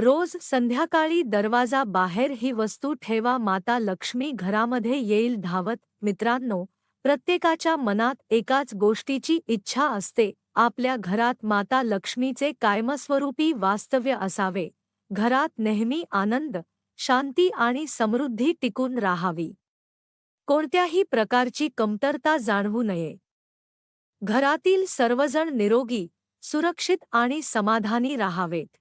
रोज संध्याकाळी दरवाजा बाहेर ही वस्तू ठेवा माता लक्ष्मी घरामध्ये येईल धावत. मित्रांनो प्रत्येकाच्या मनात एकाच गोष्टीची इच्छा असते. आपल्या घरात माता लक्ष्मीचे कायमस्वरूपी वास्तव्य असावे. घरात नेहमी आनंद शांती आणि समृद्धी टिकून राहावी. कोणत्याही प्रकारची कमतरता जाणवू नये. घरातील सर्वजण निरोगी सुरक्षित आणि समाधानी राहावेत.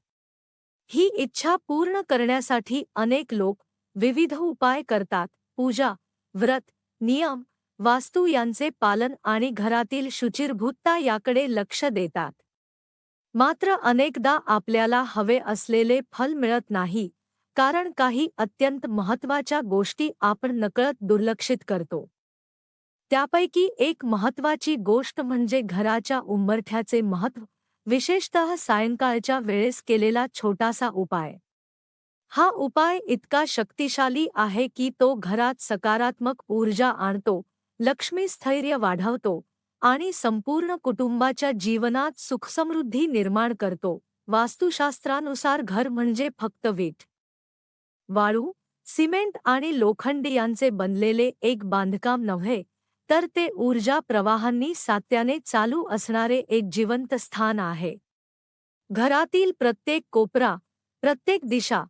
ही इच्छा पूर्ण करण्यासाठी अनेक लोक विविध उपाय करतात. पूजा व्रत नियम वास्तू यांचे पालन आणि घरातील शुचिरभूतता याकडे लक्ष देतात. मात्र अनेकदा आपल्याला हवे असलेले फल मिळत नाही कारण काही अत्यंत महत्त्वाच्या गोष्टी आपण नकळत दुर्लक्षित करतो. त्यापैकी एक महत्वाची गोष्ट म्हणजे घराच्या उंबरठ्याचे महत्त्व विशेषतः सायंकाळच्या वेळेस केलेला छोटासा उपाय. हा उपाय इतका शक्तिशाली आहे की तो घरात सकारात्मक ऊर्जा आणतो लक्ष्मी स्थैर्य वाढवतो आणि संपूर्ण कुटुंबाच्या जीवनात सुखसमृद्धी निर्माण करतो. वास्तुशास्त्रानुसार घर म्हणजे फक्त वीट. वाळू सिमेंट आणि लोखंड यांचे बनलेले एक बांधकाम नव्हे तर ते ऊर्जा प्रवाहांनी सात्याने चालू असणारे एक जिवंत स्थान आहे. घरातील प्रत्येक कोपरा प्रत्येक दिशा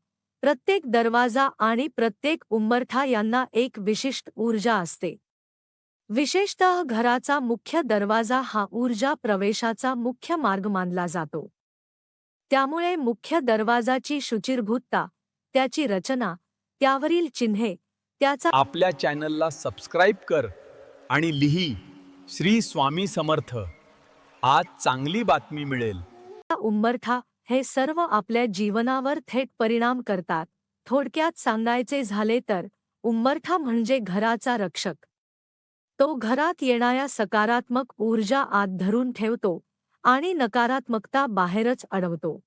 प्रत्येक दरवाजा आणि प्रत्येक उंबरठा यांना एक विशिष्ट ऊर्जा असते. विशेषतः घराचा मुख्य दरवाजा हा ऊर्जा प्रवेशाचा मुख्य मार्ग मानला जातो. त्यामुळे मुख्य दरवाजाची शुचिरभूतता त्याची रचना त्यावरील चिन्हे त्याचा आपल्या चॅनलला सबस्क्राईब कर आणि लिही श्री स्वामी समर्थ. आज चांगली बातमी मिळेल. उंबरठा हे सर्व आपल्या जीवनावर थेट परिणाम करतात. थोडक्यात सांगायचे झाले तर उंबरठा म्हणजे घराचा रक्षक. तो घरात येणाऱ्या सकारात्मक ऊर्जा आत धरून ठेवतो आणि नकारात्मकता बाहेरच अडवतो.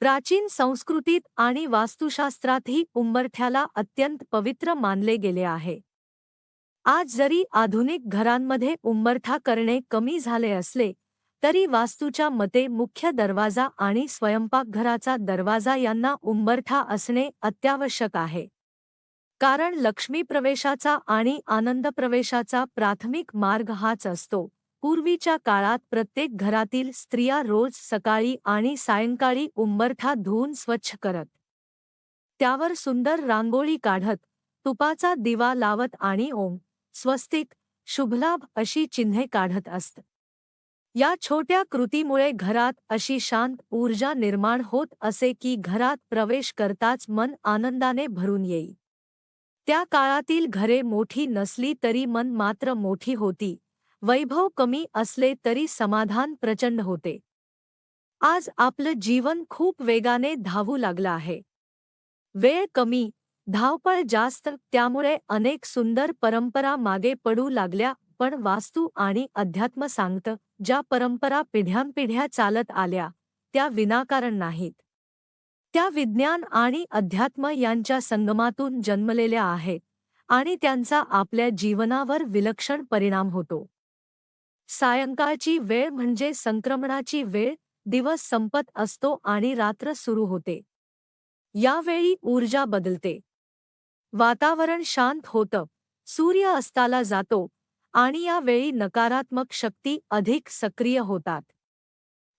प्राचीन संस्कृतीत आणि वास्तुशास्त्रातही उंबरठ्याला अत्यंत पवित्र मानले गेले आहे. आज जरी आधुनिक घरांमध्ये उंबरठा करणे कमी झाले असले तरी वास्तूच्या मते मुख्य दरवाजा आणि स्वयंपाकघराचा दरवाजा यांना उंबरठा असणे अत्यावश्यक आहे. कारण लक्ष्मी प्रवेशाचा आणि आनंद प्रवेशाचा प्राथमिक मार्ग हाच असतो. पूर्वीच्या काळात प्रत्येक घरातील स्त्रिया रोज सकाळी आणि सायंकाळी उंबरठा धुवून स्वच्छ करत. त्यावर सुंदर रांगोळी काढत तुपाचा दिवा लावत आणि ओम स्वस्तिक शुभलाभ अशी चिन्हे काढत असत. या छोट्या कृतीमुळे घरात अशी शांत ऊर्जा निर्माण होत असे की घरात प्रवेश करताच मन आनंदाने भरून येई त्या काळातील घरे मोठी नसली तरी मन मात्र मोठी होती. वैभव कमी असले तरी समाधान प्रचंड होते. आज आपलं जीवन खूप वेगाने धावू लागलं आहे. वेळ कमी धावपळ जास्त त्यामुळे अनेक सुंदर परंपरा मागे पडू लागल्या पण वास्तू आणि अध्यात्म सांगतं ज्या परंपरा पिढ्यानपिढ्या चालत आल्या त्या विनाकारण नाहीत. त्या विज्ञान आणि अध्यात्म यांच्या संगमातून जन्मलेल्या आहेत आणि त्यांचा आपल्या जीवनावर विलक्षण परिणाम होतो. सायंकाळची वेळ म्हणजे संक्रमणाची वेळ दिवस संपत असतो आणि रात्र सुरू होते. यावेळी ऊर्जा बदलते. वातावरण शांत होतं. सूर्य अस्ताला जातो आणि यावेळी नकारात्मक शक्ती अधिक सक्रिय होतात.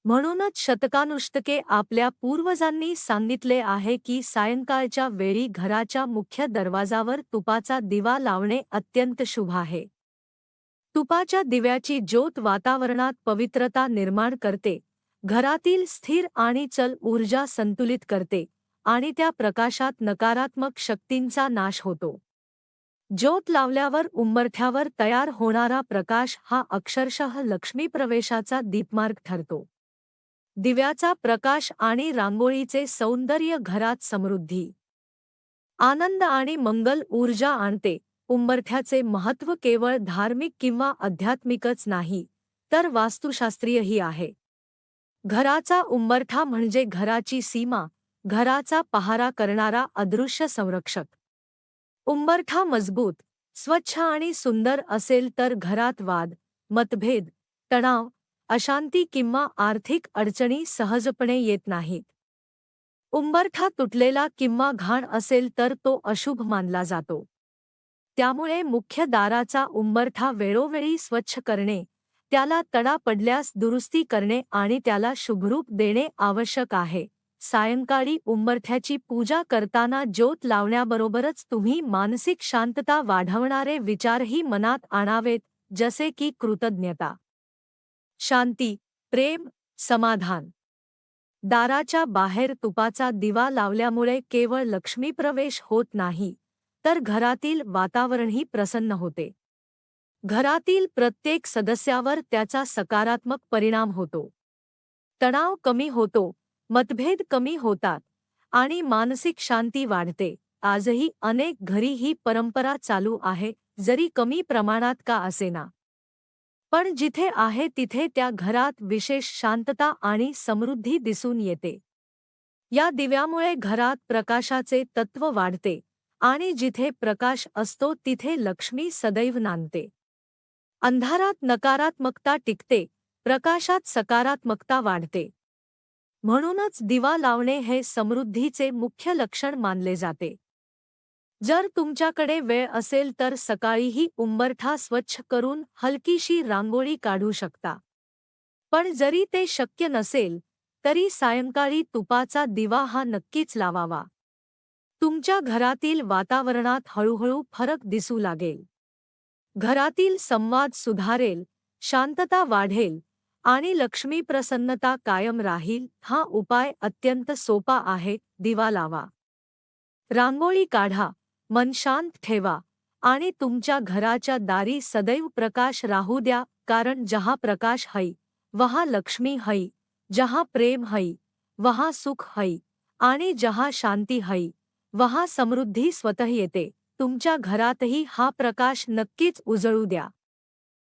म्हणूनच शतकानुष्टके आपल्या पूर्वजांनी सांगितले आहे की सायंकाळच्या वेळी घराच्या मुख्य दरवाजावर तुपाचा दिवा लावणे अत्यंत शुभ आहे. तुपाच्या दिव्याची ज्योत वातावरणात पवित्रता निर्माण करते घरातील स्थिर आणि चल ऊर्जा संतुलित करते. आणि त्या प्रकाशात नकारात्मक शक्तींचा नाश होतो. ज्योत लावल्यावर उंबरठ्यावर तयार होणारा प्रकाश हा अक्षरशः लक्ष्मी प्रवेशाचा दीपमार्ग ठरतो. दिव्याचा प्रकाश आणि रांगोळीचे सौंदर्य घरात समृद्धी. आनंद आणि मंगल ऊर्जा आणते. उंबरठ्याचे महत्त्व केवळ धार्मिक किंवा आध्यात्मिकच नाही तर वास्तुशास्त्रीयही आहे. घराचा उंबरठा म्हणजे घराची सीमा घराचा पहारा करणारा अदृश्य संरक्षक. उंबरठा मजबूत स्वच्छ आणि सुंदर असेल तर घरात वाद मतभेद तणाव अशांती किंवा आर्थिक अडचणी सहजपणे येत नाहीत. उंबरठा तुटलेला किंवा घाण असेल तर तो अशुभ मानला जातो. त्यामुळे मुख्य दाराचा उंबरठा वेळोवेळी स्वच्छ करणे त्याला तडा पडल्यास दुरुस्ती करणे आणि त्याला शुभरूप देणे आवश्यक आहे. सायंकाळी उंबरठ्याची पूजा करताना ज्योत लावण्याबरोबरच तुम्ही मानसिक शांतता वाढवणारे विचारही मनात आणावेत जसे की कृतज्ञता. शांती प्रेम समाधान. दाराच्या बाहेर तुपाचा दिवा लावल्यामुळे केवळ लक्ष्मीप्रवेश होत नाही तर घरातील वातावरणही प्रसन्न होते. घरातील प्रत्येक सदस्यावर त्याचा सकारात्मक परिणाम होतो. तणाव कमी होतो मतभेद कमी होतात आणि मानसिक शांती वाढते. आजही अनेक घरी ही परंपरा चालू आहे जरी कमी प्रमाणात का असेना. पण जिथे आहे तिथे त्या घरात विशेष शांतता आणि समृद्धी दिसून येते. या दिव्यामुळे घरात प्रकाशाचे तत्व वाढते आणि जिथे प्रकाश असतो तिथे लक्ष्मी सदैव नांदते. अंधारात नकारात्मकता टिकते प्रकाशात सकारात्मकता वाढते. म्हणूनच दिवा लावणे हे समृद्धीचे मुख्य लक्षण मानले जाते. जर तुमच्याकडे वेळ असेल तर सकाळीही उंबरठा स्वच्छ करून हलकीशी रांगोळी काढू शकता. पण जरी ते शक्य नसेल तरी सायंकाळी तुपाचा दिवा हा नक्कीच लावावा. तुमच्या घरातील वातावरणात हळूहळू फरक दिसू लागेल. घरातील संवाद सुधारेल शांतता वाढेल आणि लक्ष्मी प्रसन्नता कायम राहील हा उपाय अत्यंत सोपा आहे दिवा लावा. रांगोळी काढा मन शांत ठेवा आणि तुमच्या घराच्या दारी सदैव प्रकाश राहू द्या कारण जहा प्रकाश है वहा लक्ष्मी है जहा प्रेम है वहा सुख है आणि जहा शांती है वहा समृद्धी स्वतः येते तुमच्या घरातही हा प्रकाश नक्कीच उजळू द्या.